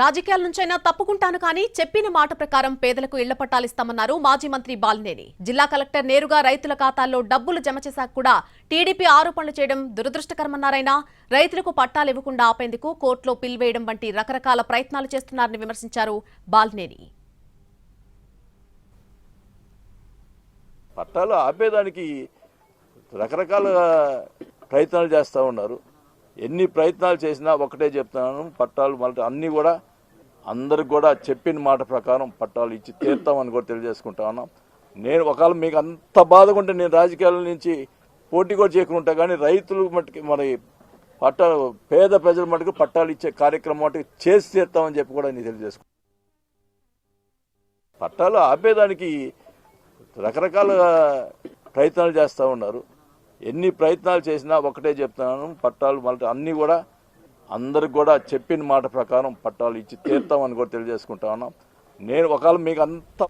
రాజకీయాల నుంచైనా తప్పుకుంటాను కానీ చెప్పిన మాట ప్రకారం పేదలకు ఇళ్ళ పట్టాలిస్తామన్నారు మాజీ మంత్రి బాలినేని. జిల్లా కలెక్టర్ నేరుగా రైతుల ఖాతాల్లో డబ్బులు జమ చేశాక కూడా టీడీపీ ఆరోపణలు చేయడం దురదృష్టకరమన్నారైనా రైతులకు పట్టాలు ఇవ్వకుండా ఆపేందుకు కోర్టులో పిల్వేయడం వంటి రకరకాల ప్రయత్నాలు చేస్తున్నారని విమర్శించారు బాలినేని. పట్టాలు ఆపేదానికి రకరకాల ప్రయత్నాలు చేస్తూ ఉన్నారు. ఎన్ని ప్రయత్నాలు చేసినా ఒకటే చెప్తున్నాను పట్టాలు మళ్ళీ అన్నీ కూడా అందరికి కూడా చెప్పిన మాట ప్రకారం పట్టాలు ఇచ్చి తీర్తామని కూడా తెలియజేసుకుంటా ఉన్నాం. నేను ఒకవేళ మీకు అంత బాధగా ఉంటే నేను రాజకీయాల నుంచి పోటీ కూడా చేయకుండా కానీ రైతులు మటుకి మరి పట్టాలు పేద ప్రజల మటుకు పట్టాలు ఇచ్చే కార్యక్రమం మటుకు చేసి తీర్తామని చెప్పి కూడా నేను తెలియజేసుకుంటాను పట్టాలు ఆపేదానికి రకరకాల ప్రయత్నాలు చేస్తూ ఉన్నారు. ఎన్ని ప్రయత్నాలు చేసినా ఒకటే చెప్తున్నాను పట్టాలు మళ్ళీ అన్నీ కూడా అందరికి కూడా చెప్పిన మాట ప్రకారం పట్టాలు ఇచ్చి తీర్తామని కూడా తెలియజేసుకుంటా ఉన్నాం. నేను ఒకవేళ మీకు అంత